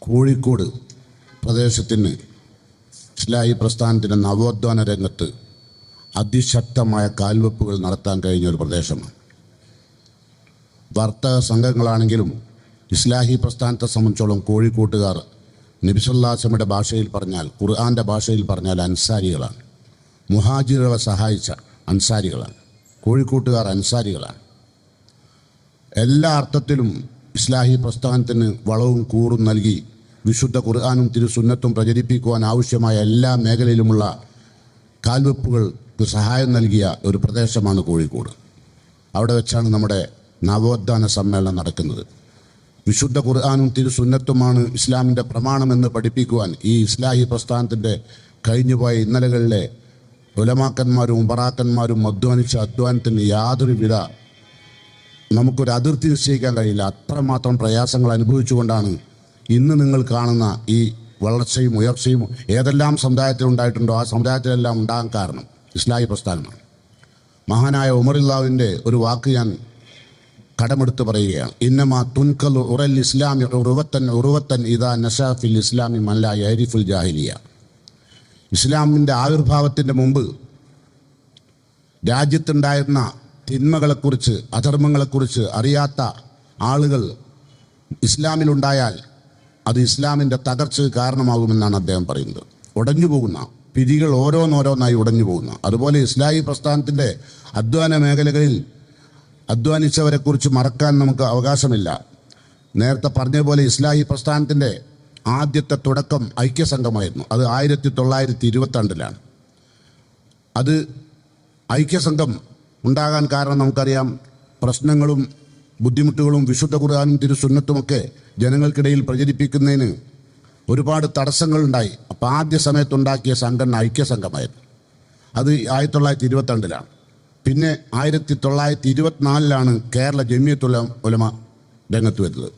കോഴിക്കോട് പ്രദേശത്തിന് ഇസ്ലാഹി പ്രസ്ഥാനത്തിന്റെ നവോത്ഥാന രംഗത്ത് അതിശക്തമായ കാൽവെപ്പുകൾ നടത്താൻ കഴിഞ്ഞ ഒരു പ്രദേശമാണ്. വർത്തക സംഘങ്ങളാണെങ്കിലും ഇസ്ലാഹി പ്രസ്ഥാനത്തെ സംബന്ധിച്ചോളം കോഴിക്കോട്ടുകാർ നബിസുല്ലാസമയുടെ ഭാഷയിൽ പറഞ്ഞാൽ ഖുർആാന്റെ ഭാഷയിൽ പറഞ്ഞാൽ അൻസാരികളാണ്. മുഹാജിറുകളെ സഹായിച്ച അൻസാരികളാണ്. കോഴിക്കോട്ടുകാർ അൻസാരികളാണ്. എല്ലാ അർത്ഥത്തിലും ഇസ്ലാഹി പ്രസ്ഥാനത്തിന് വളവും കൂറും നൽകി വിശുദ്ധ ഖുർആാനും തിരുസുന്നത്തും പ്രചരിപ്പിക്കുവാൻ ആവശ്യമായ എല്ലാ മേഖലയിലുമുള്ള കാൽവെപ്പുകൾക്ക് സഹായം നൽകിയ ഒരു പ്രദേശമാണ് കോഴിക്കോട്. അവിടെ വെച്ചാണ് നമ്മുടെ നവോത്ഥാന സമ്മേളനം നടക്കുന്നത്. വിശുദ്ധ ഖുർആാനും തിരുസുന്നത്തുമാണ് ഇസ്ലാമിന്റെ പ്രമാണമെന്ന് പഠിപ്പിക്കുവാൻ ഈ ഇസ്ലാഹി പ്രസ്ഥാനത്തിന്റെ കഴിഞ്ഞുപോയ ഇന്നലകളിലെ ഉലമാക്കന്മാരും ഉബറാക്കന്മാരും അധ്വാനിച്ച അധ്വാനത്തിന് യാതൊരു വിധ നമുക്കൊരു അതിർത്തി നിശ്ചയിക്കാൻ കഴിയില്ല. അത്രമാത്രം പ്രയാസങ്ങൾ അനുഭവിച്ചുകൊണ്ടാണ് ഇന്ന് നിങ്ങൾ കാണുന്ന ഈ വളർച്ചയും ഉയർച്ചയും ഏതെല്ലാം സമുദായത്തിൽ ഉണ്ടായിട്ടുണ്ടോ ആ സമുദായത്തിലെല്ലാം ഉണ്ടാകാൻ കാരണം ഇസ്ലാഹി പ്രസ്ഥാനമാണ്. മഹാനായ ഉമറുല്ലാവിന്റെ ഒരു വാക്ക് ഞാൻ കടമെടുത്ത് പറയുകയാണ്. ഇന്നമാ തുൻകൽ ഉറൽ ഇസ്ലാമി ഉറുവത്തൻ ഉറുവത്തൻ ഇതാ നഷാഫിൽ ഇസ്ലാമി മല്ല യരിഫുൽ ജാഹിലിയ. ഇസ്ലാമിന്റെ ആവിർഭാവത്തിന്റെ മുമ്പ് രാജ്യത്തുണ്ടായിരുന്ന തിന്മകളെക്കുറിച്ച് അധർമ്മങ്ങളെക്കുറിച്ച് അറിയാത്ത ആളുകൾ ഇസ്ലാമിലുണ്ടായാൽ അത് ഇസ്ലാമിന്റെ തകർച്ചയ്ക്ക് കാരണമാകുമെന്നാണ് അദ്ദേഹം പറയുന്നത്. ഉടഞ്ഞു പോകുന്ന പിരികൾ ഓരോന്നോരോന്നായി ഉടഞ്ഞു പോകുന്ന അതുപോലെ ഇസ്ലാഹി പ്രസ്ഥാനത്തിന്റെ അധ്വാന മേഖലകളിൽ അധ്വാനിച്ചവരെക്കുറിച്ച് മറക്കാൻ നമുക്ക് അവകാശമില്ല. നേരത്തെ പറഞ്ഞ പോലെ ഇസ്ലാഹി പ്രസ്ഥാനത്തിന്റെ ആദ്യത്തെ തുടക്കം ഐക്യസംഘമായിരുന്നു. അത് ആയിരത്തി തൊള്ളായിരത്തി ഇരുപത്തിരണ്ടിലാണ്. അത് ഐക്യസംഘം ഉണ്ടാകാൻ കാരണം നമുക്കറിയാം. പ്രശ്നങ്ങളും ബുദ്ധിമുട്ടുകളും വിശുദ്ധ ഖുർആാനും തിരുസുന്നത്തുമൊക്കെ ജനങ്ങൾക്കിടയിൽ പ്രചരിപ്പിക്കുന്നതിന് ഒരുപാട് തടസ്സങ്ങളുണ്ടായി അപ്പം ആദ്യ സമയത്തുണ്ടാക്കിയ സംഘടന ഐക്യസംഘമായിരുന്നു. അത് ആയിരത്തി തൊള്ളായിരത്തി ഇരുപത്തിരണ്ടിലാണ് പിന്നെ ആയിരത്തി തൊള്ളായിരത്തി ഇരുപത്തിനാലിലാണ് കേരള ജമിയത്തുല ഉലമ രംഗത്ത് വരുന്നത്.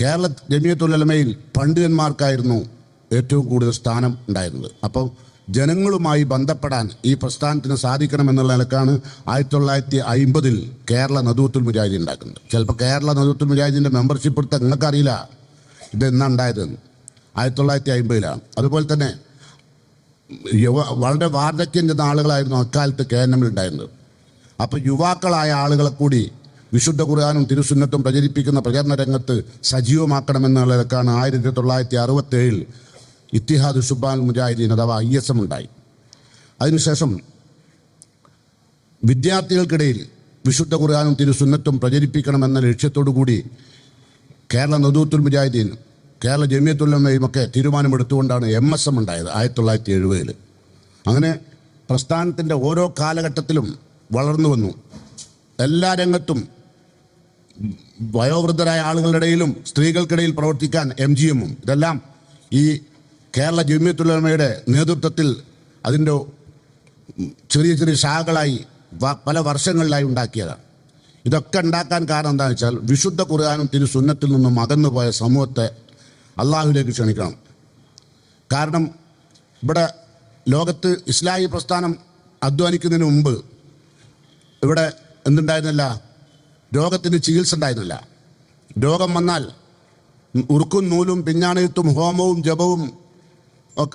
കേരള ജമിയത്തുലമയിൽ പണ്ഡിതന്മാർക്കായിരുന്നു ഏറ്റവും കൂടുതൽ സ്ഥാനം ഉണ്ടായിരുന്നത്. അപ്പം ജനങ്ങളുമായി ബന്ധപ്പെടാൻ ഈ പ്രസ്ഥാനത്തിന് സാധിക്കണമെന്നുള്ള നിലക്കാണ് ആയിരത്തി തൊള്ളായിരത്തി അയിമ്പതിൽ കേരള നദൂത്തുൽ മുജാഹിദ് ഉണ്ടാക്കുന്നത്. ചിലപ്പോൾ കേരള നദൂത്തുൽ മുജാഹിദിന്റെ മെമ്പർഷിപ്പ് എടുത്ത നിങ്ങൾക്കറിയില്ല ഇത് എന്നാ ഉണ്ടായതെന്ന് ആയിരത്തി തൊള്ളായിരത്തി അയിമ്പതിലാണ് അതുപോലെ തന്നെ യുവ വളരെ വാർദ്ധക്യം ചെന്ന ആളുകളായിരുന്നു അക്കാലത്ത് കെ എൻ എമ്മിൽ ഉണ്ടായിരുന്നത് അപ്പോൾ യുവാക്കളായ ആളുകളെ കൂടി വിശുദ്ധ ഖുർആാനും തിരുസുന്നത്തും പ്രചരിപ്പിക്കുന്ന പ്രചരണ രംഗത്ത് സജീവമാക്കണമെന്നുള്ള നിലക്കാണ് ആയിരത്തി തൊള്ളായിരത്തി അറുപത്തി ഏഴിൽ ഇത്തിഹാദ് ഷുബാൻ മുജാഹിദീൻ അഥവാ ഐ എസ് എം ഉണ്ടായി. അതിനുശേഷം വിദ്യാർത്ഥികൾക്കിടയിൽ വിശുദ്ധ ഖുർആാനും തിരുസുന്നത്തും പ്രചരിപ്പിക്കണമെന്ന ലക്ഷ്യത്തോടു കൂടി കേരള നദൂത്തുൽ മുജാഹിദീൻ കേരള ജമിയത്തുല്ലമ്മയുമൊക്കെ തീരുമാനമെടുത്തുകൊണ്ടാണ് എം എസ് എം ഉണ്ടായത് ആയിരത്തി തൊള്ളായിരത്തി എഴുപതിൽ അങ്ങനെ പ്രസ്ഥാനത്തിന്റെ ഓരോ കാലഘട്ടത്തിലും വളർന്നു വന്നു. എല്ലാ രംഗത്തും വയോവൃദ്ധരായ ആളുകളുടെ ഇടയിലും സ്ത്രീകൾക്കിടയിൽ പ്രവർത്തിക്കാൻ എം ജി എമ്മും ഇതെല്ലാം ഈ കേരള ജമിയത്തുല്ലമയുടെ നേതൃത്വത്തിൽ അതിന്റെ ചെറിയ ചെറിയ ശാഖകളായി പല വർഷങ്ങളിലായി ഉണ്ടാക്കിയതാണ്. ഇതൊക്കെ ഉണ്ടാക്കാൻ കാരണം എന്താണെന്ന് വെച്ചാൽ വിശുദ്ധ ഖുർആാനും തിരു സുന്നത്തിൽ നിന്നും അകന്നുപോയ സമൂഹത്തെ അള്ളാഹുലേക്ക് ക്ഷണിക്കണം. കാരണം ഇവിടെ ലോകത്ത് ഇസ്ലാഹി പ്രസ്ഥാനം അധ്വാനിക്കുന്നതിന് മുമ്പ് ഇവിടെ എന്തുണ്ടായിരുന്നില്ല? രോഗത്തിന് ചികിത്സ ഉണ്ടായിരുന്നില്ല. രോഗം വന്നാൽ ഉറുക്കും നൂലും പിഞ്ഞാണയത്തും ഹോമവും ജപവും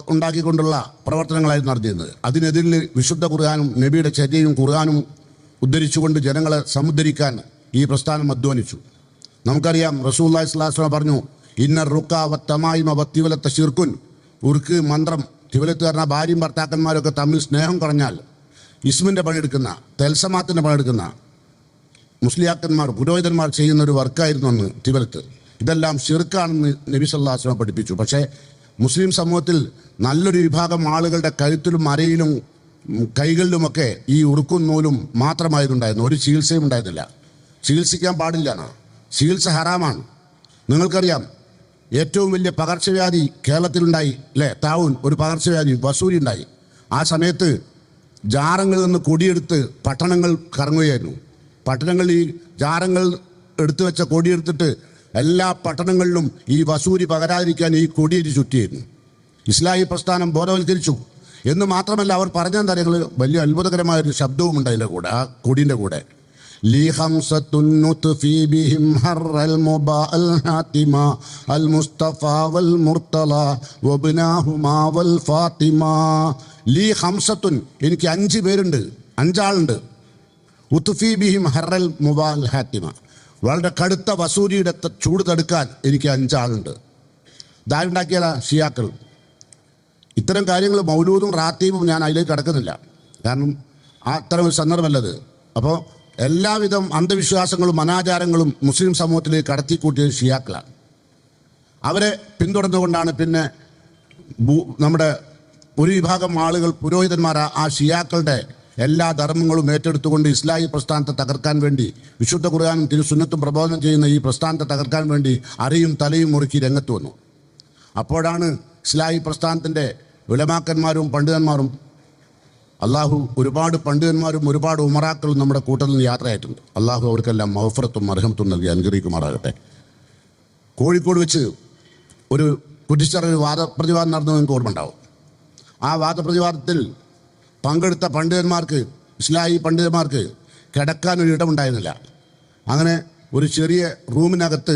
ഉണ്ടാക്കിക്കൊണ്ടുള്ള പ്രവർത്തനങ്ങളായിരുന്നു നടത്തിയിരുന്നത്. അതിനെതിരിൽ വിശുദ്ധ ഖുർആാനും നബിയുടെ ചര്യയും ഖുർആാനും ഉദ്ധരിച്ചുകൊണ്ട് ജനങ്ങളെ സമുദ്ധരിക്കാൻ ഈ പ്രസ്ഥാനം അധ്വാനിച്ചു. നമുക്കറിയാം റസൂല്ലാ ഇസ്ലാസ്ലാം പറഞ്ഞു ഇന്ന റുക്കാവത്തമായിമ വത്തിവലത്ത ഷിർക്കുൻ ഉറുക്ക് മന്ത്രം തിവലത്ത് പറഞ്ഞാൽ ഭാര്യയും ഭർത്താക്കന്മാരൊക്കെ തമ്മിൽ സ്നേഹം കുറഞ്ഞാൽ ഇസ്മിന്റെ പണിയെടുക്കുന്ന തെൽസമാത്തിന്റെ പണിയെടുക്കുന്ന മുസ്ലിയാക്കന്മാർ പുരോഹിതന്മാർ ചെയ്യുന്ന ഒരു വർക്കായിരുന്നു അന്ന് തിവലത്ത്. ഇതെല്ലാം ഷിർക്കാണെന്ന് നബി സല്ലാസ്ലം പഠിപ്പിച്ചു. പക്ഷേ മുസ്ലിം സമൂഹത്തിൽ നല്ലൊരു വിഭാഗം ആളുകളുടെ കഴുത്തിലും അരയിലും കൈകളിലുമൊക്കെ ഈ ഉറുക്കും നൂലും മാത്രമായതുണ്ടായിരുന്നു. ഒരു ചികിത്സയും ഉണ്ടായിരുന്നില്ല. ചികിത്സിക്കാൻ പാടില്ലാണ് ചികിത്സ ഹറാമാണ്. നിങ്ങൾക്കറിയാം ഏറ്റവും വലിയ പകർച്ചവ്യാധി കേരളത്തിലുണ്ടായി അല്ലേ? താവൂൻ ഒരു പകർച്ചവ്യാധി വസൂരി ഉണ്ടായി ആ സമയത്ത് ജാറങ്ങളിൽ നിന്ന് കൊടിയെടുത്ത് പട്ടണങ്ങൾ കറങ്ങുകയായിരുന്നു. പട്ടണങ്ങളിൽ ഈ ജാറങ്ങൾ എടുത്തു വെച്ച കൊടിയെടുത്തിട്ട് എല്ലാ പട്ടണങ്ങളിലും ഈ വസൂരി പകരാതിരിക്കാൻ ഈ കൊടിയേരി ചുറ്റിയിരുന്നു. ഇസ്ലാഹി പ്രസ്ഥാനം ബോധവൽക്കരിച്ചു എന്ന് മാത്രമല്ല അവർ പറഞ്ഞ തരങ്ങൾ വലിയ അത്ഭുതകരമായ ഒരു ശബ്ദവും ഉണ്ട് അതിന്റെ കൂടെ ആ കൊടിന്റെ കൂടെ. എനിക്ക് അഞ്ച് പേരുണ്ട് അഞ്ചാളുണ്ട്. ഉത്ഫി ബിഹിം ഹറൽ മുബാൽ ഹാത്തിമ. വളരെ കടുത്ത വസൂരിയുടെ ചൂട് തടുക്കാൻ എനിക്ക് അഞ്ചാളുണ്ട്. ഇതാരുണ്ടാക്കിയതാ ഷിയാക്കൾ. ഇത്തരം കാര്യങ്ങൾ മൗലൂദും റാത്തീമും ഞാൻ അതിലേക്ക് കടക്കുന്നില്ല. കാരണം അത്തരം ഒരു സന്ദർഭമല്ലത്. അപ്പോൾ എല്ലാവിധം അന്ധവിശ്വാസങ്ങളും അനാചാരങ്ങളും മുസ്ലിം സമൂഹത്തിലേക്ക് കടത്തിക്കൂട്ടിയത് ഷിയാക്കളാണ്. അവരെ പിന്തുടർന്നുകൊണ്ടാണ് പിന്നെ നമ്മുടെ ഒരു വിഭാഗം ആളുകൾ പുരോഹിതന്മാർ ആ ഷിയാക്കളുടെ എല്ലാ ധർമ്മങ്ങളും ഏറ്റെടുത്തുകൊണ്ട് ഇസ്ലാഹി പ്രസ്ഥാനത്തെ തകർക്കാൻ വേണ്ടി വിശുദ്ധ ഖുർആാനും തിരുസുന്നത്തും പ്രബോധനം ചെയ്യുന്ന ഈ പ്രസ്ഥാനത്തെ തകർക്കാൻ വേണ്ടി അറിയും തലയും മുറുക്കി രംഗത്ത് വന്നു. അപ്പോഴാണ് ഇസ്ലാഹി പ്രസ്ഥാനത്തിന്റെ വിലമാക്കന്മാരും പണ്ഡിതന്മാരും അള്ളാഹു ഒരുപാട് പണ്ഡിതന്മാരും ഒരുപാട് ഉമറാക്കളും നമ്മുടെ കൂട്ടത്തിൽ നിന്ന് യാത്രയായിട്ടുണ്ട്. അള്ളാഹു അവർക്കെല്ലാം മഹഫറത്തും അർഹമത്തും നൽകി അനുഗ്രഹിക്കുമാറാകട്ടെ. കോഴിക്കോട് വെച്ച് ഒരു കുറ്റിച്ചറിൽ വാദപ്രതിവാദം നടന്നു നിങ്ങൾക്ക് ഓർമ്മ ഉണ്ടാവും ആ വാദപ്രതിവാദത്തിൽ പങ്കെടുത്ത പണ്ഡിതന്മാർക്ക് ഇസ്ലാഹി പണ്ഡിതന്മാർക്ക് കിടക്കാൻ ഒരു ഇടമുണ്ടായിരുന്നില്ല. അങ്ങനെ ഒരു ചെറിയ റൂമിനകത്ത്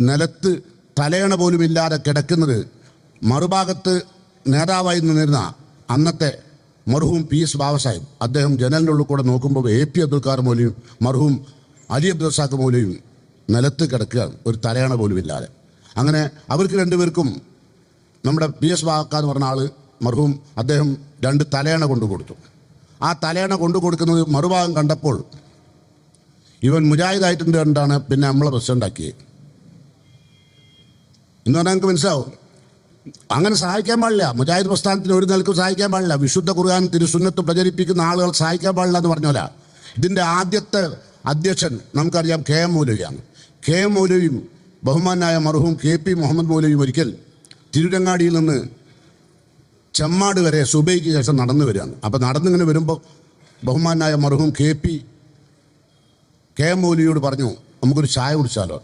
നിലത്ത് തലയണ പോലും ഇല്ലാതെ കിടക്കുന്നത് മറുഭാഗത്ത് നേതാവായി നിന്നിരുന്ന അന്നത്തെ മർഹൂം പി എസ് ബാബസാഹിബ്. അദ്ദേഹം ജനലിന്റെ ഉള്ളിൽ കൂടെ നോക്കുമ്പോൾ എ പി അബ്ദുൽ ഖാർ മൗലിയും മർഹൂം അലി അബ്ദുൽ സാഖ് മൗലിയും നിലത്ത് കിടക്കുകയാണ് ഒരു തലയണ പോലും ഇല്ലാതെ അങ്ങനെ അവർക്ക് രണ്ടുപേർക്കും നമ്മുടെ പി എസ് ബാബക്ക എന്ന് പറഞ്ഞ ആൾ മർഹൂം അദ്ദേഹം രണ്ട് തലയണ കൊണ്ടു കൊടുത്തു. ആ തലയണ കൊണ്ടു കൊടുക്കുന്നത് മറുഭാഗം കണ്ടപ്പോൾ ഇവൻ മുജാഹിദായിട്ടുണ്ട് കണ്ടാണ് പിന്നെ നമ്മളെ പ്രസിഡന്റാക്കിയത് എന്ന് പറഞ്ഞാൽ നമുക്ക് മനസ്സിലാവും. അങ്ങനെ സഹായിക്കാൻ പാടില്ല. മുജാഹിദ് പ്രസ്ഥാനത്തിന് ഒരു നിലക്കും സഹായിക്കാൻ പാടില്ല. വിശുദ്ധ ഖുർആൻ തിരുസുന്നത്ത് പ്രചരിപ്പിക്കുന്ന ആളുകൾ സഹായിക്കാൻ പാടില്ല എന്ന് പറഞ്ഞോല ഇതിന്റെ ആദ്യത്തെ അധ്യക്ഷൻ നമുക്കറിയാം കെ എം മൗലവിയാണ്. കെ എം മൗലവിയും ബഹുമാനായ മർഹൂം കെ പി മുഹമ്മദ് മൗലവിയും ഒരിക്കൽ തിരുരങ്ങാടിയിൽ നിന്ന് ചെമ്മാട് വരെ സുബൈക്ക് ശേഷം നടന്നു വരികയാണ്. അപ്പോൾ നടന്നിങ്ങനെ വരുമ്പോൾ ബഹുമാനായ മറുഹും കെ പി കെ മൗലിയോട് പറഞ്ഞു നമുക്കൊരു ചായ കുടിച്ചാലോ?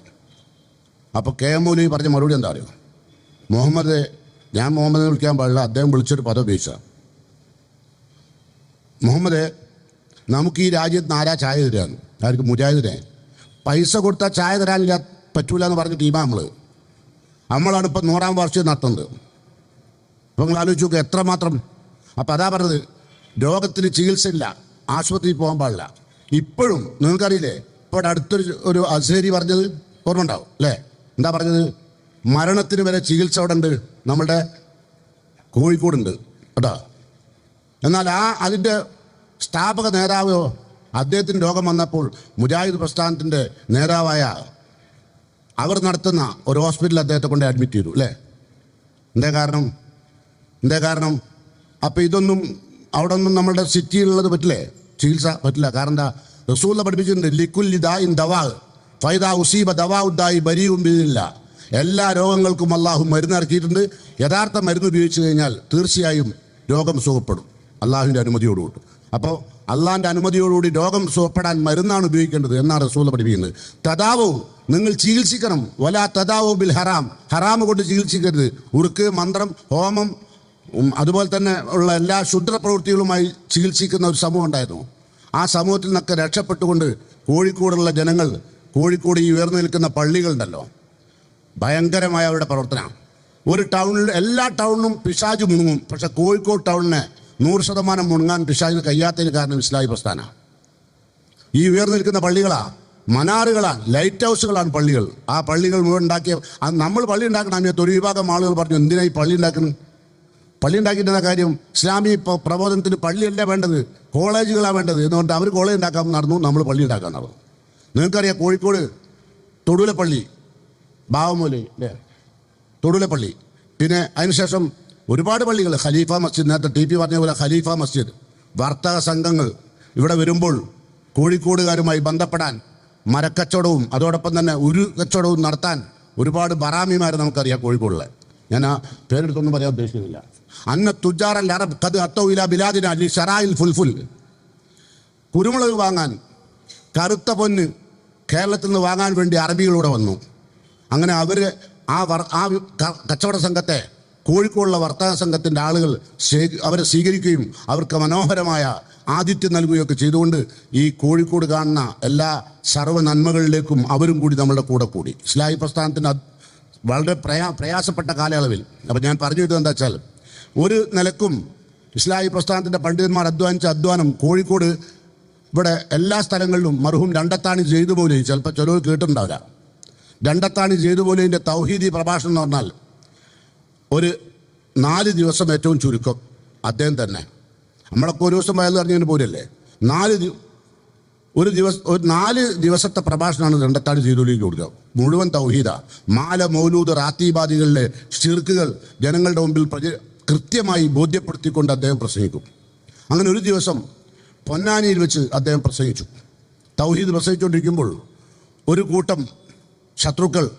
അപ്പോൾ കെ മൗലി പറഞ്ഞ മറുപടി എന്താ അറിയോ? മുഹമ്മദ് ഞാൻ മുഹമ്മദിനെ വിളിക്കാൻ പാടില്ല അദ്ദേഹം വിളിച്ചൊരു പദം ഉപയോഗിച്ച. മുഹമ്മദ് നമുക്ക് ഈ രാജ്യത്ത് ആരാ ചായ തരാന്ന്? ആർക്ക്? മുജാഹിദിനെ. പൈസ കൊടുത്താൽ ചായ തരാനില്ല പറ്റൂല എന്ന് പറഞ്ഞ ടീമാണ് നമ്മൾ നമ്മളാണ് ഇപ്പം നൂറാം വർഷം നടത്തുന്നത്. അപ്പോൾ നിങ്ങൾ ആലോചിച്ച് നോക്കുക എത്രമാത്രം? അപ്പം അതാ പറഞ്ഞത് രോഗത്തിന് ചികിത്സയില്ല ആശുപത്രിയിൽ പോകാൻ പാടില്ല. ഇപ്പോഴും നിങ്ങൾക്കറിയില്ലേ ഇപ്പോൾ അടുത്തൊരു ഒരു അസേരി പറഞ്ഞത് ഓർമ്മ ഉണ്ടാവും അല്ലേ? എന്താ പറഞ്ഞത്? മരണത്തിന് വരെ ചികിത്സ അവിടെ ഉണ്ട് നമ്മളുടെ കോഴിക്കോടുണ്ട് കേട്ടോ? എന്നാൽ ആ അതിന്റെ സ്ഥാപക നേതാവോ അദ്ദേഹത്തിന് രോഗം വന്നപ്പോൾ മുജാഹിദ് പ്രസ്ഥാനത്തിന്റെ നേതാവായ അവർ നടത്തുന്ന ഒരു ഹോസ്പിറ്റലിൽ അദ്ദേഹത്തെ കൊണ്ട് അഡ്മിറ്റ് ചെയ്തു അല്ലേ? എന്താ കാരണം? എന്തേ കാരണം? അപ്പോൾ ഇതൊന്നും അവിടെ ഒന്നും നമ്മുടെ സിറ്റിയിലുള്ളത് പറ്റില്ലേ? ചികിത്സ പറ്റില്ല. കാരണം എന്താ? റസൂല പഠിപ്പിച്ചിട്ടുണ്ട് ലിക്കുല്ലി ദായിൻ ദവാ ഫൈദ ഉസീബ ദവാ ഉദ്ദായി ബരിയും ബിദില്ല എല്ലാ രോഗങ്ങൾക്കും അള്ളാഹു മരുന്ന് ഇറക്കിയിട്ടുണ്ട്. യഥാർത്ഥ മരുന്ന് ഉപയോഗിച്ചു കഴിഞ്ഞാൽ തീർച്ചയായും രോഗം സുഖപ്പെടും. അള്ളാഹുവിന്റെ അനുമതിയോടുകൂടി അപ്പോൾ അള്ളാഹിന്റെ അനുമതിയോടുകൂടി രോഗം സുഖപ്പെടാൻ മരുന്നാണ് ഉപയോഗിക്കേണ്ടത് എന്നാണ് റസൂല പഠിപ്പിക്കുന്നത്. തദാവോ നിങ്ങൾ ചികിത്സിക്കണം. വല തദാവോ ബിൽ ഹറാം. ഹറാം കൊണ്ട് ചികിത്സിക്കരുത്. ഉറുക്ക് മന്ത്രം ഹോമം അതുപോലെ തന്നെ ഉള്ള എല്ലാ ക്ഷുദ്ര പ്രവൃത്തികളുമായി ചികിത്സിക്കുന്ന ഒരു സമൂഹം ഉണ്ടായിരുന്നു. ആ സമൂഹത്തിൽ നിന്നൊക്കെ രക്ഷപ്പെട്ടുകൊണ്ട് കോഴിക്കോടുള്ള ജനങ്ങൾ കോഴിക്കോട് ഈ ഉയർന്നു നിൽക്കുന്ന പള്ളികളുണ്ടല്ലോ. ഭയങ്കരമായ അവരുടെ പ്രവർത്തനമാണ്. ഒരു ടൗണിൽ എല്ലാ ടൗണിലും പിശാജ് മുങ്ങും. പക്ഷെ കോഴിക്കോട് ടൗണിനെ നൂറ് ശതമാനം മുങ്ങാൻ പിശാജിന് കഴിയാത്തതിന് കാരണം ഇസ്ലാഹി പ്രസ്ഥാനമാണ്. ഈ ഉയർന്നു നിൽക്കുന്ന പള്ളികളാ. മനാറുകളാണ് ലൈറ്റ് ഹൗസുകളാണ് പള്ളികൾ. ആ പള്ളികൾ മുഴുവൻ ഉണ്ടാക്കിയ നമ്മൾ പള്ളി ഉണ്ടാക്കണം അതിനകത്ത് ഒരു വിഭാഗം ആളുകൾ പറഞ്ഞു എന്തിനാ ഈ പള്ളി ഉണ്ടാക്കുന്നത് പള്ളി ഉണ്ടാക്കിയിട്ടുള്ള കാര്യം? ഇസ്ലാമി പ്ര- പ്രബോധനത്തിന് പള്ളിയല്ല വേണ്ടത്. കോളേജുകളാണ് വേണ്ടത്. എന്ന് പറഞ്ഞിട്ട് അവർ കോളേജ് ഉണ്ടാക്കാൻ നടന്നു. നമ്മൾ പള്ളി ഉണ്ടാക്കാൻ നടന്നു. നിങ്ങൾക്കറിയാം കോഴിക്കോട് തൊടുലപ്പള്ളി ബാവമൂലി അല്ലേ തൊടുലപ്പള്ളി പിന്നെ അതിനുശേഷം ഒരുപാട് പള്ളികൾ ഖലീഫ മസ്ജിദ്. നേരത്തെ ടി പി പറഞ്ഞ പോലെ ഖലീഫ മസ്ജിദ്. വർത്തക സംഘങ്ങൾ ഇവിടെ വരുമ്പോൾ കോഴിക്കോടുകാരുമായി ബന്ധപ്പെടാൻ മരക്കച്ചവടവും അതോടൊപ്പം തന്നെ ഒരു കച്ചവടവും നടത്താൻ ഒരുപാട് ബറാമിമാർ നമുക്കറിയാം കോഴിക്കോടിലെ. ഞാൻ ആ പേരെടുത്തൊന്നും പറയാൻ ഉദ്ദേശിക്കുന്നില്ല. അന്ന തുജാറൽ അറബ് കത് അത്തോ ഇല ബിലാദിന അലി ഷറായിൽ ഫുൽഫുൽ. കുരുമുളക് വാങ്ങാൻ കറുത്ത പൊന്ന് കേരളത്തിൽ നിന്ന് വാങ്ങാൻ വേണ്ടി അറബികളൂടെ വന്നു. അങ്ങനെ അവർ ആ വർ ആ കച്ചവട സംഘത്തെ കോഴിക്കോടുള്ള വർത്തക സംഘത്തിന്റെ ആളുകൾ അവരെ സ്വീകരിക്കുകയും അവർക്ക് മനോഹരമായ ആതിഥ്യം നൽകുകയൊക്കെ ചെയ്തുകൊണ്ട് ഈ കോഴിക്കോട് കാണുന്ന എല്ലാ സർവ നന്മകളിലേക്കും അവരും കൂടി നമ്മളുടെ കൂടെ കൂടി. ഇസ്ലാഹി പ്രസ്ഥാനത്തിന്റെ വളരെ പ്രയാ പ്രയാസപ്പെട്ട കാലയളവിൽ. അപ്പം ഞാൻ പറഞ്ഞു വരുന്നത് എന്താ വെച്ചാൽ ഒരു നിലക്കും ഇസ്ലാഹി പ്രസ്ഥാനത്തിന്റെ പണ്ഡിതന്മാർ അധ്വാനിച്ച അധ്വാനം കോഴിക്കോട് ഇവിടെ എല്ലാ സ്ഥലങ്ങളിലും മർഹൂം രണ്ടത്താണി ചെയ്തു പോലെ ചിലപ്പോൾ ചിലവ് കേട്ടിട്ടുണ്ടാവില്ല. രണ്ടത്താണി ചെയ്തു പോലെന്റെ തൗഹീദി പ്രഭാഷണം എന്ന് പറഞ്ഞാൽ ഒരു നാല് ദിവസം ഏറ്റവും ചുരുക്കം. അദ്ദേഹം തന്നെ. നമ്മളൊക്കെ ഒരു ദിവസം വയൽ പറഞ്ഞതിന് പോലെയല്ലേ നാല് ഒരു ദിവസം ഒരു നാല് ദിവസത്തെ പ്രഭാഷണമാണ് രണ്ടത്താണി ചെയ്തുകൊണ്ടിരിക്കുക കൊടുക്കുക. മുഴുവൻ തൗഹീദ. മാല മൗലൂദ് റാത്തീബാദികളിലെ ഷിർക്കുകൾ ജനങ്ങളുടെ മുമ്പിൽ പ്രച കൃത്യമായി ബോധ്യപ്പെടുത്തിക്കൊണ്ട് അദ്ദേഹം പ്രസംഗിക്കും. അങ്ങനെ ഒരു ദിവസം പൊന്നാനിയിൽ വെച്ച് അദ്ദേഹം പ്രസംഗിച്ചു. തൗഹീദ് പ്രസംഗിച്ചുകൊണ്ടിരിക്കുമ്പോൾ ഒരു കൂട്ടം ശത്രുക്കൾ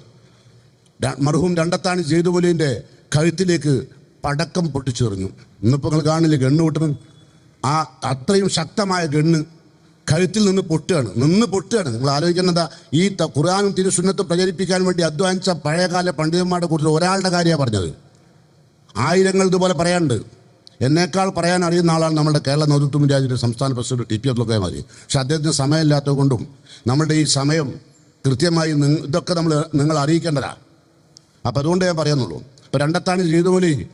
മർഹൂം രണ്ടത്താണി ചെയ്തുപോലിന്റെ കഴുത്തിലേക്ക് പടക്കം പൊട്ടിച്ചെറിഞ്ഞു. ഇന്നിപ്പോൾ നിങ്ങൾ കാണില്ല ഗണ്ണ് പൊട്ടുന്നത്? ആ അത്രയും ശക്തമായ ഗണ്ണ് കഴുത്തിൽ നിന്ന് പൊട്ടുകയാണ്. നിന്ന് പൊട്ടുകയാണ്. നിങ്ങൾ ആലോചിക്കുന്നത് ഈ ഖുർആാനും തിരുസുന്നത്തും പ്രചരിപ്പിക്കാൻ വേണ്ടി അധ്വാനിച്ച പഴയകാല പണ്ഡിതന്മാരുടെ കൂട്ടത്തിൽ ഒരാളുടെ കാര്യമാണ് പറഞ്ഞത്. ആയിരങ്ങൾ ഇതുപോലെ പറയാണ്ട് എന്നേക്കാൾ പറയാൻ അറിയുന്ന ആളാണ് നമ്മുടെ കേരള നേതൃത്വം രാജ്യത്തെ സംസ്ഥാന പ്രസിഡന്റ് ടി പി അബ്ദുൽ മതി പക്ഷെ അദ്ദേഹത്തിന് സമയമില്ലാത്തത് കൊണ്ടും നമ്മുടെ ഈ സമയം കൃത്യമായി ഇതൊക്കെ നമ്മൾ നിങ്ങൾ അറിയിക്കേണ്ടതാ. അപ്പം അതുകൊണ്ട് ഞാൻ പറയുന്നുള്ളൂ ഇപ്പം രണ്ടത്താണി ചെയ്തുപോലെ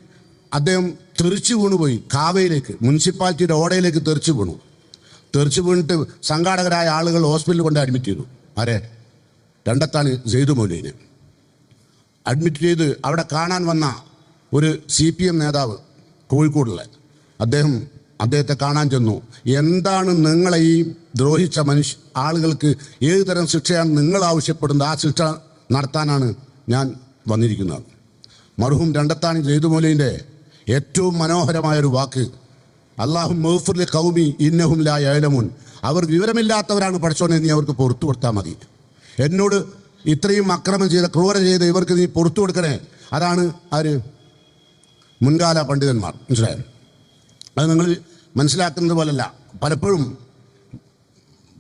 അദ്ദേഹം തെറിച്ചു വീണുപോയി കാവയിലേക്ക് മുനിസിപ്പാലിറ്റിയുടെ ഓടയിലേക്ക് തെറിച്ചു വീണു. തെറിച്ചു വീണിട്ട് സംഘാടകരായ ആളുകൾ ഹോസ്പിറ്റലിൽ കൊണ്ട് അഡ്മിറ്റ് ചെയ്തു. ആരെ? രണ്ടത്താണ് ചെയ്തു മൗലീനെ അഡ്മിറ്റ് ചെയ്ത് അവിടെ കാണാൻ വന്ന ഒരു സി പി എം നേതാവ് കോഴിക്കോടുള്ള അദ്ദേഹം അദ്ദേഹത്തെ കാണാൻ ചെന്നു. എന്താണ് നിങ്ങളെ ഈ ദ്രോഹിച്ച മനുഷ്യ ആളുകൾക്ക് ഏത് തരം ശിക്ഷയാണ് നിങ്ങൾ ആവശ്യപ്പെടുന്നത്? ആ ശിക്ഷ നടത്താനാണ് ഞാൻ വന്നിരിക്കുന്നത്. മർഹൂം രണ്ടത്താണി ജയ്തുമോലിന്റെ ഏറ്റവും മനോഹരമായ ഒരു വാക്ക്. അള്ളാഹു മൗഫുർലി കൗമി ഇന്നഹും ലാ ഏലമുൻ അവർ വിവരമില്ലാത്തവരാണ് പഠിച്ചോനെ നീ അവർക്ക് പുറത്തു കൊടുത്താൽ മതി. എന്നോട് ഇത്രയും അക്രമം ചെയ്ത ക്രൂര ചെയ്ത് ഇവർക്ക് നീ പുറത്തു കൊടുക്കണേ. അതാണ് ആര്? മുൻകാല പണ്ഡിതന്മാർ. മനസ്സിലായോ? അത് നിങ്ങൾ മനസ്സിലാക്കുന്നത് പോലല്ല. പലപ്പോഴും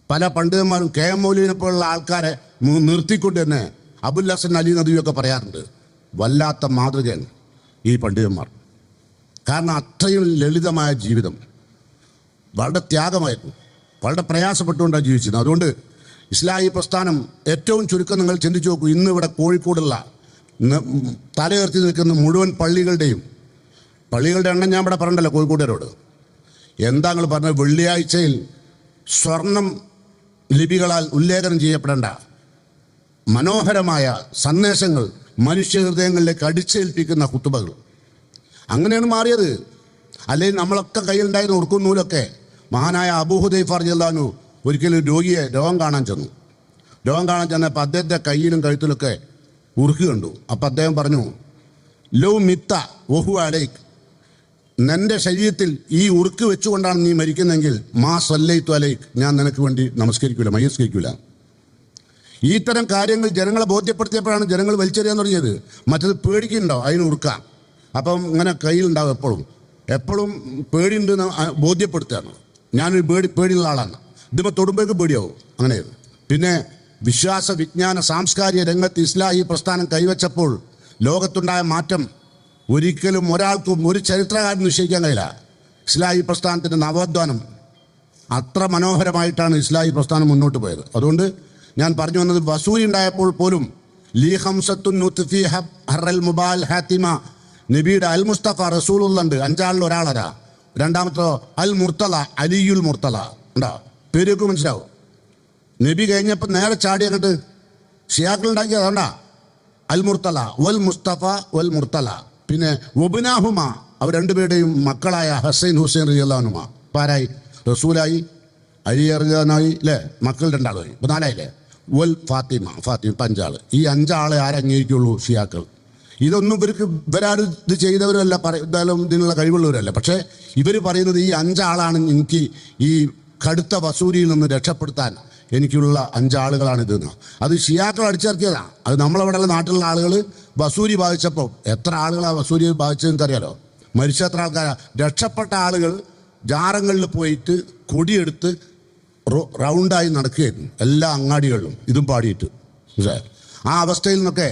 പല പണ്ഡിതന്മാരും കെ എം മൗലിനെ പോലുള്ള ആൾക്കാരെ നിർത്തിക്കൊണ്ട് തന്നെ അബുൽ ഹസൻ അലി നദിയൊക്കെ പറയാറുണ്ട്. വല്ലാത്ത മാതൃകയാണ് ഈ പണ്ഡിതന്മാർ. കാരണം അത്രയും ലളിതമായ ജീവിതം. വളരെ ത്യാഗമായിരുന്നു. വളരെ പ്രയാസപ്പെട്ടുകൊണ്ടാണ് ജീവിച്ചിരുന്നത്. അതുകൊണ്ട് ഇസ്ലാഹി പ്രസ്ഥാനം ഏറ്റവും ചുരുക്കം നിങ്ങൾ ചിന്തിച്ചു നോക്കൂ. ഇന്ന് ഇവിടെ കോഴിക്കോടുള്ള തലയുയർത്തി നിൽക്കുന്ന മുഴുവൻ പള്ളികളുടെയും പള്ളികളുടെ എണ്ണം ഞാൻ ഇവിടെ പറഞ്ഞല്ലോ കോഴിക്കോട്ടുകാരോട്? എന്താ നിങ്ങൾ പറഞ്ഞത്? വെള്ളിയാഴ്ചയിൽ സ്വർണം ലിപികളാൽ ഉല്ലേഖനം ചെയ്യപ്പെടേണ്ട മനോഹരമായ സന്ദേശങ്ങൾ മനുഷ്യ ഹൃദയങ്ങളിലേക്ക് അടിച്ചേൽപ്പിക്കുന്ന കുത്തുബകൾ. അങ്ങനെയാണ് മാറിയത്. അല്ലെങ്കിൽ നമ്മളൊക്കെ കയ്യിലുണ്ടായിരുന്ന ഉടുക്കും നൂലൊക്കെ മഹാനായ അബൂഹുദൈഫ് അർജല്ലാനു ഒരിക്കലും രോഗിയെ രോഗം കാണാൻ ചെന്നു. രോഗം കാണാൻ ചെന്നപ്പോൾ അദ്ദേഹത്തെ കയ്യിലും കഴുത്തിലൊക്കെ ഉറുക്ക് കണ്ടു. അപ്പം അദ്ദേഹം പറഞ്ഞു ലവ് മിത്ത ഒഹു അലൈക്ക് നിന്റെ ശരീരത്തിൽ ഈ ഉറുക്ക് വെച്ചുകൊണ്ടാണ് നീ മരിക്കുന്നതെങ്കിൽ മാ സല്ലൈത്തു അലൈക്ക് ഞാൻ നിനക്ക് വേണ്ടി നമസ്കരിക്കൂല മയസ്കരിക്കൂല ഈ തരം കാര്യങ്ങൾ ജനങ്ങളെ ബോധ്യപ്പെടുത്തിയപ്പോഴാണ് ജനങ്ങൾ വലിച്ചെറിയാൻ തുടങ്ങിയത്. മറ്റത് പേടിക്കുന്നുണ്ടോ? അതിന് ഉറുക്കാം. അപ്പം ഇങ്ങനെ കയ്യിലുണ്ടാവും എപ്പോഴും. എപ്പോഴും പേടിയുണ്ട് എന്ന് ആ- ബോധ്യപ്പെടുത്തുകയാണ് ഞാനൊരു പേടി പേടിയുള്ള ആളാണ്. ഇതിപ്പോൾ തൊടുമ്പോഴേക്ക് പേടിയാവും. അങ്ങനെ പിന്നെ വിശ്വാസ വിജ്ഞാന സാംസ്കാരിക രംഗത്ത് ഇസ്ലാഹി പ്രസ്ഥാനം കൈവച്ചപ്പോൾ ലോകത്തുണ്ടായ മാറ്റം ഒരിക്കലും ഒരാൾക്കും ഒരു ചരിത്രകാരൻ നിശ്ചയിക്കാൻ കഴിയില്ല. ഇസ്ലാഹി പ്രസ്ഥാനത്തിന്റെ നവോത്ഥാനം അത്ര മനോഹരമായിട്ടാണ് ഇസ്ലാഹി പ്രസ്ഥാനം മുന്നോട്ട് പോയത്. അതുകൊണ്ട് ഞാൻ പറഞ്ഞു വന്നത് വസൂരി ഉണ്ടായപ്പോൾ പോലും ലീ ഹബ് മുബാൽ ഹാത്തിമ നബിയുടെ അൽ മുസ്തഫ റസൂലുണ്ട് അഞ്ചാളിൽ ഒരാളരാ. രണ്ടാമത്തോ അൽ മുർത്തല അലിയുൽ മുർത്തല. ഉണ്ടോ പേരൊക്കെ മനസ്സിലാവും. നബി കഴിഞ്ഞപ്പോൾ നേരെ ചാടി അങ്ങോട്ട് ഷിയാക്കൾ ഉണ്ടാക്കിയതാണ്ടാ അൽ മുർത്തല വൽ മുസ്തഫ വൽ മുർത്തല. പിന്നെ ഒബിനാഹുമ അവർ രണ്ടുപേരുടെയും മക്കളായ ഹസൈൻ ഹുസൈൻ റിയല്ലാനുമ പാരായി റസൂലായി അലി അറിയാനായി അല്ലേ മക്കൾ രണ്ടാളായി ഇപ്പം നാലായില്ലേ? വൽ ഫാത്തിമ ഫാത്തിമ അഞ്ചാൾ ഈ അഞ്ചാളെ ആരംഗീകരിക്കുള്ളൂ ഷിയാക്കൾ. ഇതൊന്നും ഇവർക്ക് ഇവരാരും ഇത് ചെയ്തവരല്ല പറ- എന്തായാലും ഇതിനുള്ള കഴിവുള്ളവരല്ല. പക്ഷേ ഇവർ പറയുന്നത് ഈ അഞ്ചാളാണ് എനിക്ക് ഈ കടുത്ത വസൂരിയിൽ നിന്ന് രക്ഷപ്പെടുത്താൻ എനിക്കുള്ള അഞ്ചാളുകളാണ് ഇതെന്ന് അത് ഷിയാക്കൾ അടിച്ചിറക്കിയതാണ് അത് നമ്മളവിടെയുള്ള നാട്ടിലുള്ള ആളുകൾ വസൂരി ബാധിച്ചപ്പോൾ എത്ര ആളുകളാണ് വസൂരി ബാധിച്ചതെന്ന് അറിയാലോ മരിച്ച എത്ര ആൾക്കാരാ. രക്ഷപ്പെട്ട ആളുകൾ ജാറങ്ങളിൽ പോയിട്ട് കൊടിയെടുത്ത് റൗണ്ടായി നടക്കുകയായിരുന്നു. എല്ലാ അങ്ങാടികളിലും ഇതും പാടിയിട്ട്. ആ അവസ്ഥയിൽ നിന്നൊക്കെ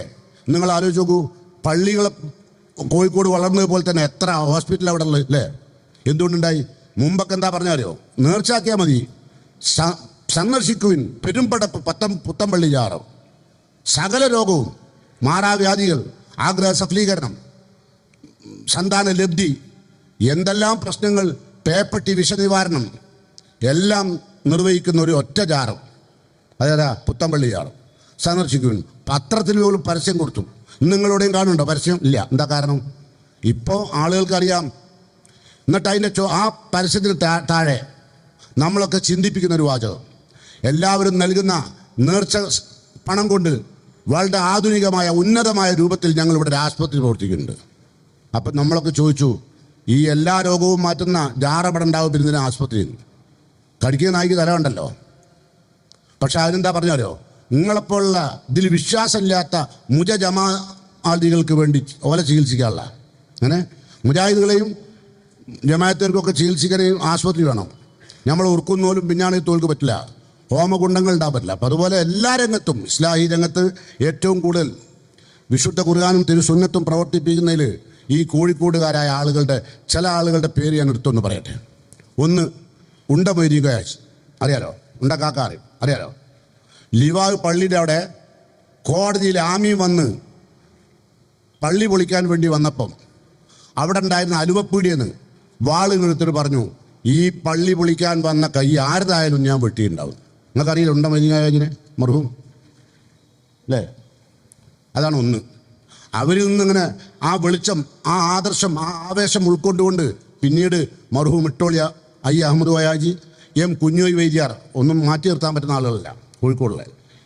നിങ്ങൾ ആലോചിച്ച് നോക്കൂ പള്ളികളെ കോഴിക്കോട് വളർന്നത് പോലെ തന്നെ എത്ര ഹോസ്പിറ്റൽ അവിടെ ഉള്ളത് അല്ലേ? എന്തുകൊണ്ടുണ്ടായി? മുമ്പൊക്കെ എന്താ പറഞ്ഞാലോ നേർച്ചാക്കിയാൽ മതി. സന്ദർശിക്കുവിൻ. പെരുമ്പടപ്പ് പത്തം പുത്തമ്പള്ളി ജാറം. സകല രോഗവും മാറാവ്യാധികൾ ആഗ്രഹ സഫലീകരണം സന്താന ലബ്ധി എന്തെല്ലാം പ്രശ്നങ്ങൾ പേപ്പട്ടി വിഷനിവാരണം എല്ലാം നിർവഹിക്കുന്ന ഒരു ഒറ്റ ജാറം. അതായത് പുത്തമ്പള്ളി ജാറം. സന്ദർശിക്കുവിൻ. പത്രത്തിൽ പോലും പരസ്യം കൊടുത്തു. നിങ്ങളുടെയും കാണുന്നുണ്ടോ പരസ്യം? ഇല്ല. എന്താ കാരണം? ഇപ്പോൾ ആളുകൾക്കറിയാം. എന്നിട്ട് അതിന്റെ ചോ ആ പരസ്യത്തിന് താഴെ നമ്മളൊക്കെ ചിന്തിപ്പിക്കുന്ന ഒരു വാചകം. എല്ലാവരും നൽകുന്ന നേർച്ച പണം കൊണ്ട് വളരെ ആധുനികമായ ഉന്നതമായ രൂപത്തിൽ ഞങ്ങൾ ഇവിടെ ഒരു ആശുപത്രി പ്രവർത്തിക്കുന്നുണ്ട്. അപ്പം നമ്മളൊക്കെ ചോദിച്ചു ഈ എല്ലാ രോഗവും മാറ്റുന്ന ജാറപടുണ്ടാവും പിരിഞ്ഞ ആശുപത്രിയിൽ കടിക്കുന്ന നായിക്ക് തരമുണ്ടല്ലോ പക്ഷെ അതിനെന്താ പറഞ്ഞാലോ നിങ്ങളെപ്പോലുള്ള ഇതിൽ വിശ്വാസമില്ലാത്ത മുജ ജമാഅതികൾക്ക് വേണ്ടി ഓല ചികിത്സിക്കാനുള്ള. അങ്ങനെ മുജാഹിദുകളെയും ജമാഅത്തുകാർക്കൊക്കെ ചികിത്സിക്കാനെയും ആശുപത്രി വേണം. നമ്മൾ ഉറക്കുന്നോലും പിന്നാണെങ്കിൽ തോൽക്ക് പറ്റില്ല. ഹോമകുണ്ടങ്ങൾ ഉണ്ടാവില്ല അപ്പം അതുപോലെ എല്ലാ രംഗത്തും ഇസ്ലാഹി രംഗത്ത് ഏറ്റവും കൂടുതൽ വിശുദ്ധ കുറുകാനും തിരുസുന്നത്തും പ്രവർത്തിപ്പിക്കുന്നതിൽ ഈ കോഴിക്കോടുകാരായ ആളുകളുടെ ചില ആളുകളുടെ പേര് ഞാൻ എടുത്തൊന്ന് പറയട്ടെ. ഒന്ന് ഉണ്ട മൊയ്തീകയാച്ച് അറിയാലോ? ഉണ്ട കാക്കാറ് അറിയാലോ? ലിവാവ് പള്ളിയുടെ അവിടെ കോടതിയിൽ ആമി വന്ന് പള്ളി പൊളിക്കാൻ വേണ്ടി വന്നപ്പം അവിടെ ഉണ്ടായിരുന്ന അലുവപ്പീടിയെന്ന് എടുത്തിട്ട് പറഞ്ഞു ഈ പള്ളി പൊളിക്കാൻ വന്ന കൈ ആരതായാലും ഞാൻ വെട്ടിയിട്ടുണ്ടാവും. നിങ്ങൾക്കറിയില്ല ഉണ്ട മരിഞ്ഞായതിനെ മറുഹും. അല്ലേ? അതാണ് ഒന്ന്. അവരിൽ നിന്നിങ്ങനെ ആ വെളിച്ചം ആ ആദർശം ആ ആവേശം ഉൾക്കൊണ്ടുകൊണ്ട് പിന്നീട് മർഹൂം ഇട്ടോളിയ ഐ അഹമ്മദ് വയാജി എം കുഞ്ഞോയ് വൈദ്യാർ ഒന്നും മാറ്റി നിർത്താൻ പറ്റുന്ന ആളുകളല്ല കോഴിക്കോടുള്ള.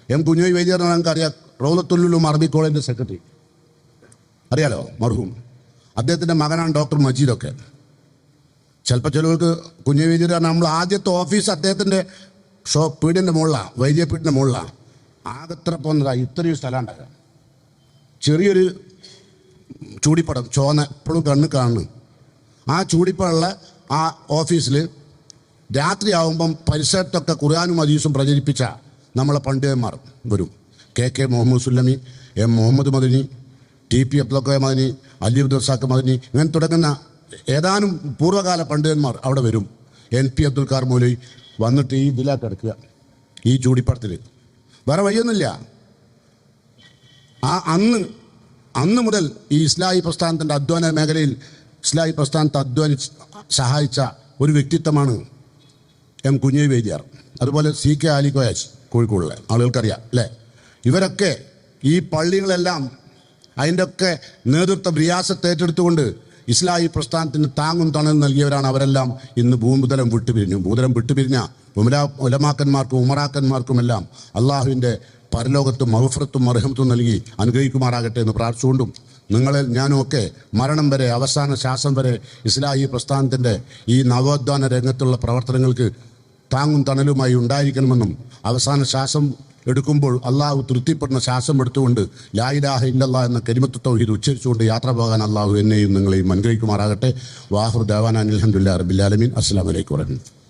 എം കുഞ്ഞോയ് വൈദ്യാർ എന്ന് നമുക്ക് അറിയാം റോലത്തുല്ലും അറബി കോളേജിന്റെ സെക്രട്ടറി. അറിയാലോ മർഹൂം അദ്ദേഹത്തിന്റെ മകനാണ് ഡോക്ടർ മജീദൊക്കെ ചിലപ്പോൾ ചിലവർക്ക് കുഞ്ഞു വൈദ്യർ നമ്മൾ ആദ്യത്തെ ഓഫീസ് അദ്ദേഹത്തിന്റെ ഷോ പീടിന്റെ മുകളിലാണ് വൈദ്യപീഠിന്റെ മുകളിലാണ് ആകത്ര പോകുന്നതാ ഇത്രയും സ്ഥലം ഉണ്ടാകുക ചെറിയൊരു ചൂടിപ്പടം ചോന്ന എപ്പോഴും കണ്ണ് കാണുന്നു. ആ ചൂടിപ്പടമുള്ള ആ ഓഫീസിൽ രാത്രിയാവുമ്പം പരിസരത്തൊക്കെ ഖുർആാനും അദീസും പ്രചരിപ്പിച്ച നമ്മളെ പണ്ഡിതന്മാർ വരും. K K Muhammad Sullami M Muhammad Madani T P Abdul Madani Ali Abdul സാഖ് Madani ഇങ്ങനെ തുടങ്ങുന്ന ഏതാനും പൂർവകാല പണ്ഡിതന്മാർ അവിടെ വരും. എൻ പി അബ്ദുൽ കാർ മൗലവി വന്നിട്ട് ഈ വില കിടക്കുക. ഈ ചൂടിപ്പടത്തിൽ വേറെ വഴിയൊന്നുമില്ല. ആ അന്ന് അന്ന് മുതൽ ഈ ഇസ്ലാഹി പ്രസ്ഥാനത്തിന്റെ അധ്വാന മേഖലയിൽ ഇസ്ലാഹി പ്രസ്ഥാനത്തെ അധ്വാനിച്ച് സഹായിച്ച ഒരു വ്യക്തിത്വമാണ് എം കുഞ്ഞൈ വൈദ്യർ. അതുപോലെ സി കെ ആലിക്കോയാച്ച് കോഴിക്കോടിലെ ആളുകൾക്കറിയാം അല്ലേ? ഇവരൊക്കെ ഈ പള്ളികളെല്ലാം അതിന്റെയൊക്കെ നേതൃത്വം റിയാസത്ത് ഏറ്റെടുത്തുകൊണ്ട് ഇസ്ലാഹി പ്രസ്ഥാനത്തിന് താങ്ങും തണലും നൽകിയവരാണ് അവരെല്ലാം ഇന്ന് ഭൂമുതലം വിട്ടുപിരിഞ്ഞു. ഭൂതലം വിട്ടുപിരിഞ്ഞ ഉമരാ ഉലമാക്കന്മാർക്കും ഉമറാക്കന്മാർക്കും എല്ലാം അള്ളാഹുവിന്റെ പരലോകത്തും മഹഫ്രത്തും അർഹമത്തും നൽകി അനുഗ്രഹിക്കുമാറാകട്ടെ എന്ന് പ്രാർത്ഥിച്ചുകൊണ്ടും നിങ്ങളിൽ ഞാനും ഒക്കെ മരണം വരെ അവസാന ശ്വാസം വരെ ഇസ്ലാഹി പ്രസ്ഥാനത്തിന്റെ ഈ നവോത്ഥാന രംഗത്തുള്ള പ്രവർത്തനങ്ങൾക്ക് താങ്ങും തണലുമായി ഉണ്ടായിരിക്കണമെന്നും അവസാന ശ്വാസം എടുക്കുമ്പോൾ അള്ളാഹു തൃപ്തിപ്പെടുന്ന ശ്വാസം എടുത്തുകൊണ്ട് ലായിലാഹ ഇല്ലല്ലാ എന്ന കരിമത്ത് തൗഹീദ് ഉച്ചരിച്ചുകൊണ്ട് യാത്ര പോകാൻ അള്ളാഹു എന്നെയും നിങ്ങളെയും അനുഗ്രഹിക്കുമാറാകട്ടെ. വാഹുർ ദേവാനാൻ അലഹമുല്ല റബിലാലമീൻ അസ്സാം വലൈക്കും